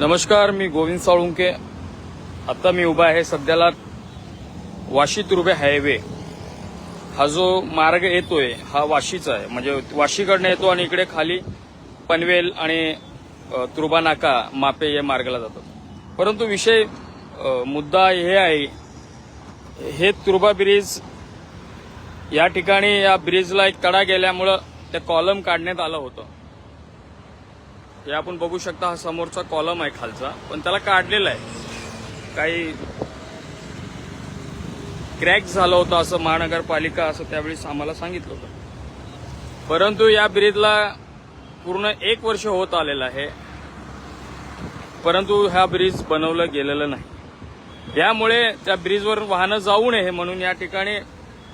नमस्कार मी गोविंद साळुंके. आता मी उभा आहे सध्याला वाशी तुर्बे हायवे. हा जो मार्ग येतोय हा वाशीचा आहे. म्हणजे वाशीकडनं येतो आणि इकडे खाली पनवेल आणि तुर्बा नाका मापे या मार्गाला जातात. परंतु विषय मुद्दा हे आहे हे तुर्बा ब्रिज या ठिकाणी या ब्रिजला एक तडा गेल्यामुळं ते कॉलम काढण्यात आलं होतं. हे आपण बघू शकता हा समोरचा कॉलम आहे खालचा. पण त्याला काढलेला आहे. काही क्रॅक झालं होतं असं महानगरपालिका असं त्यावेळेस आम्हाला सांगितलं होतं. परंतु या ब्रिजला पूर्ण एक वर्ष होत आलेलं आहे. परंतु हा ब्रिज बनवलं गेलेलं नाही. यामुळे त्या ब्रिजवर वाहनं जाऊ नये म्हणून या ठिकाणी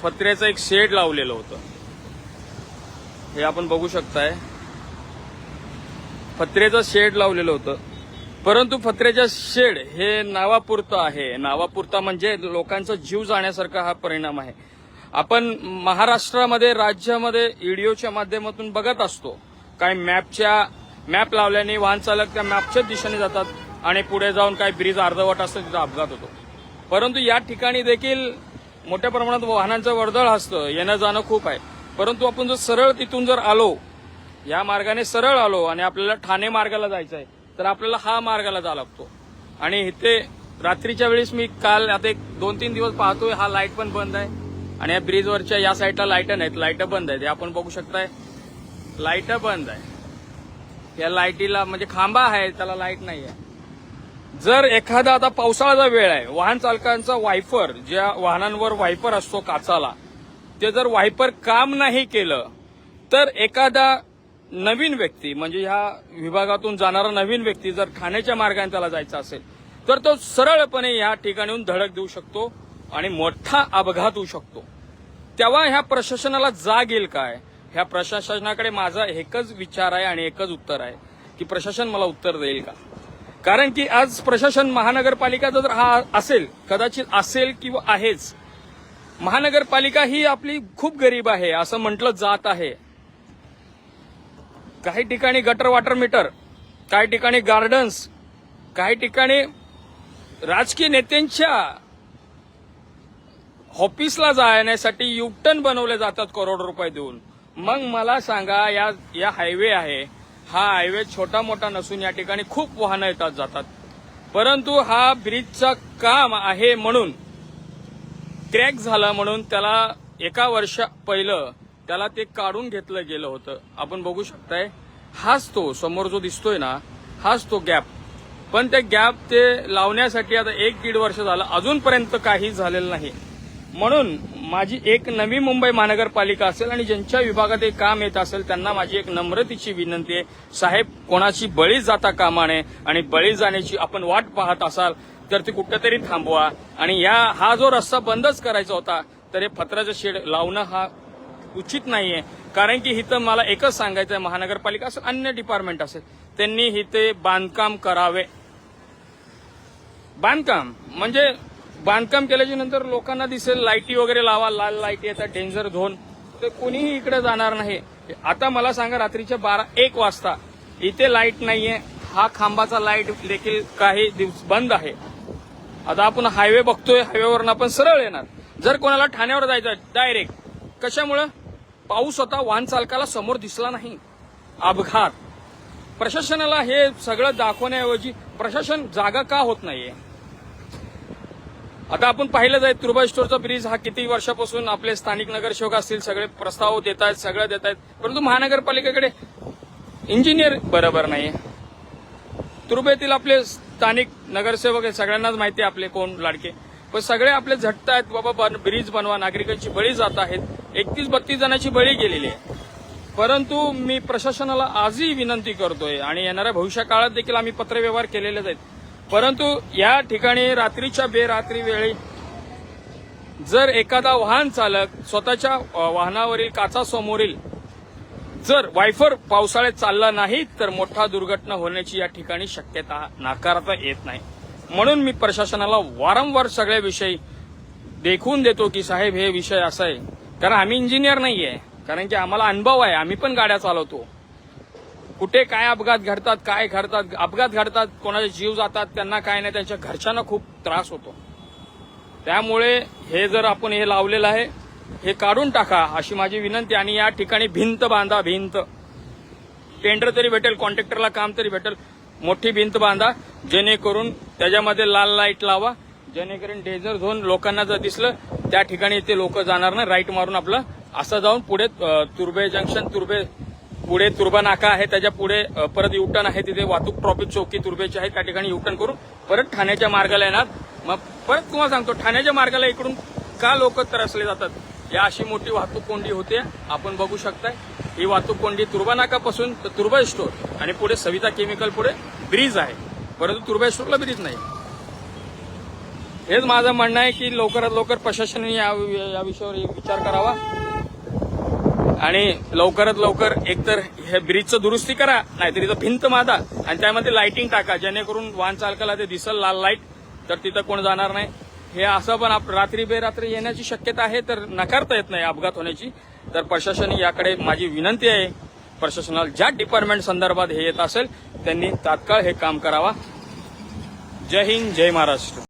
फत्र्याचं एक शेड लावलेलं होतं. हे आपण बघू शकताय. फत्रेचं शेड लावलेलं होतं. परंतु फत्रेच्या शेड हे नावापुरतं आहे. नावापुरता म्हणजे लोकांचा जीव जाण्यासारखा हा परिणाम आहे. आपण महाराष्ट्रामध्ये राज्यामध्ये ईडीओच्या माध्यमातून बघत असतो. काय मॅपच्या मॅप लावल्याने वाहन चालक त्या मॅपच्याच दिशेने जातात आणि पुढे जाऊन काय ब्रिज अर्धवट असतं तिथं अपघात होतो. परंतु या ठिकाणी देखील मोठ्या प्रमाणात वाहनांचं वर्दळ असतं. येणं जाणं खूप आहे. परंतु आपण जर सरळ तिथून जर आलो या मार्गाने सरळ आलो आणि आपल्याला ठाणे मार्गाला जायचं आहे तर आपल्याला हा मार्गाला जावं लागतो. आणि इथे रात्रीच्या वेळेस मी काल आता एक दोन तीन दिवस पाहतोय हा लाइट पण बंद आहे. आणि या ब्रिजवरच्या या साईडला लाइट नाहीत लाइट बंद आहेत. आपण बघू शकताय. लाइट बंद आहे. या लाईटीला म्हणजे खांबा आहे त्याला लाइट नाही आहे जर एखादा आता पावसाळ्याचा वेळ आहे वाहन चालकांचा वायफर ज्या वाहनांवर वायफर असतो काचाला ते जर वायपर काम नाही केलं तर एखादा नवीन व्यक्ती म्हणजे ह्या विभागातून जाणारा नवीन व्यक्ती जर ठाण्याच्या मार्गाने त्याला जायचा असेल तर तो सरळपणे या ठिकाणीहून धडक देऊ शकतो आणि मोठा अपघात होऊ शकतो. तेव्हा ह्या प्रशासनाला जाग येईल काय? ह्या प्रशासनाकडे माझा एकच विचार आहे आणि एकच उत्तर आहे की प्रशासन मला उत्तर देईल का? कारण की आज प्रशासन महानगरपालिका जर हा असेल कदाचित असेल किंवा आहेच महानगरपालिका ही आपली खूप गरीब आहे असं म्हटलं जात आहे. काही ठिकाणी गटर वॉटर मीटर काही ठिकाणी गार्डन्स काही ठिकाणी राजकीय नेत्यांच्या ऑफिसला जाण्यासाठी युटर्न बनवले जातात करोडो रुपये देऊन. मग मला सांगा या या हायवे आहे. हा हायवे छोटा मोठा नसून या ठिकाणी खूप वाहनं येतात जातात. परंतु हा ब्रिजचं काम आहे म्हणून क्रॅक झाला म्हणून त्याला एका वर्षा पहिलं त्याला ते काढून घेतलं गेलं होतं. आपण बघू शकताय हाच तो समोर जो दिसतोय ना हाच तो गॅप. पण ते गॅप ते लावण्यासाठी आता एक दीड वर्ष झालं अजूनपर्यंत काही झालेलं नाही. म्हणून माझी एक नवी मुंबई महानगरपालिका असेल आणि ज्यांच्या विभागात हे काम येत असेल त्यांना माझी एक नम्रतेची विनंती आहे. साहेब कोणाची बळी जाता कामा नये आणि बळी जाण्याची आपण वाट पाहत असाल तर ती कुठेतरी थांबवा. आणि या हा जो रस्ता बंदच करायचा होता तर हे पत्राचं शेड लावणं हा उचित नाहीये. कारण की इथं मला एकच सांगायचं आहे महानगरपालिका असेल अन्य डिपार्टमेंट असेल त्यांनी इथे बांधकाम करावे. बांधकाम म्हणजे बांधकाम केल्याच्यानंतर लोकांना दिसेल लाईटी वगैरे लावा लाल लाईटी येतात डेंजर झोन. तर कोणीही इकडे जाणार नाही. आता मला सांगा रात्रीच्या बारा एक वाजता इथे लाइट नाहीये. हा खांबाचा लाइट देखील काही दिवस बंद आहे. आता आपण हायवे बघतोय हायवेवरून आपण सरळ येणार. जर कोणाला ठाण्यावर जायचं डायरेक्ट. कशामुळं? पाऊस होता वाहन चालकाला समोर दिसला नाही. अपघात. प्रशासनाला हे सगळं दाखवण्याऐवजी प्रशासन जागा का होत नाहीये? आता आपण पाहिलं जाईल तुर्बा स्टोरचा ब्रिज हा किती वर्षापासून आपले स्थानिक नगरसेवक असतील सगळे प्रस्ताव देत आहेत सगळं देत आहेत. परंतु महानगरपालिकेकडे इंजिनियर बरोबर नाहीये. तुर्बेतील आपले स्थानिक नगरसेवक आहे सगळ्यांनाच माहिती आहे आपले कोण लाडके. पण सगळे आपले झटत आहेत बाबा बन- ब्रिज बनवा नागरिकांची बळी जात आहेत. एकतीस बत्तीस जणांची बळी गेलेली आहे. परंतु मी प्रशासनाला आजही विनंती करतोय आणि येणाऱ्या भविष्य काळात देखील आम्ही पत्रव्यवहार केलेलेच आहेत. परंतु या ठिकाणी रात्रीच्या बेरात्री वेळी जर एखादा वाहन चालक स्वतःच्या वाहनावरील काचासमोरील जर वायफर पावसाळ्यात चालला नाही तर मोठा दुर्घटना होण्याची या ठिकाणी शक्यता नाकारता येत नाही. म्हणून मी प्रशासनाला वारंवार सगळ्या विषयी देखून देतो की साहेब हे विषय असा आहे कारण आम्ही इंजिनियर नाही आहे कारण की आम्हाला अनुभव आहे. आम्ही पण गाड्या चालवतो. कुठे काय अपघात घडतात काय घडतात अपघात घडतात कोणाचे जीव जातात त्यांना काय नाही त्यांच्या घरच्यांना खूप त्रास होतो. त्यामुळे हे जर आपण हे लावलेलं आहे हे काढून टाका अशी माझी विनंती आणि या ठिकाणी भिंत बांधा भिंत. टेंडर तरी भेटेल कॉन्ट्रॅक्टरला काम तरी भेटेल. मोठी भिंत बांधा जेणेकरून त्याच्यामध्ये लाल लाइट लावा. जेणेकरून डेझर झोन लोकांना जर दिसलं त्या ठिकाणी ते लोक जाणार नाही. राईट मारून आपलं असं जाऊन पुढे तुर्बे जंक्शन तुर्बे पुढे तुर्बा नाका आहे. त्याच्या पुढे परत युटर्न आहे तिथे. वाहतूक ट्रॉफिक चौकी तुर्बेची आहे. त्या ठिकाणी युटर्न करून परत ठाण्याच्या मार्गाला येणार. मग परत तुम्हाला सांगतो ठाण्याच्या मार्गाला इकडून का लोक त्रासले जातात? या अशी मोठी वाहतूक कोंडी होते आपण बघू शकताय. ही वाहतूक कोंडी तुर्बा नाकापासून तर तुर्बा स्टोर आणि पुढे सविता केमिकल पुढे ब्रिज आहे. परंतु तुर्बा स्टोरला ब्रिज नाही. हेच माझं म्हणणं आहे की लवकरात लवकर प्रशासनाने या या विषयावर विचार करावा. आणि लवकरात लवकर एकतर हे ब्रिजचं दुरुस्ती करा नाहीतर तिथं भिंत मादा आणि त्यामध्ये लाइटिंग टाका. जेणेकरून वाहन चालकाला ते दिसल लाल लाइट तर तिथं कोण जाणार नाही. हे असं पण आप- रात्री बेरात्री येण्याची शक्यता आहे तर नकारता येत नाही अपघात होण्याची. तर प्रशासन याकडे माझी विनंती आहे. प्रशासनाला ज्या डिपार्टमेंट संदर्भात हे येत असेल त्यांनी तात्काळ हे काम करावा. जय हिंद जय महाराष्ट्र.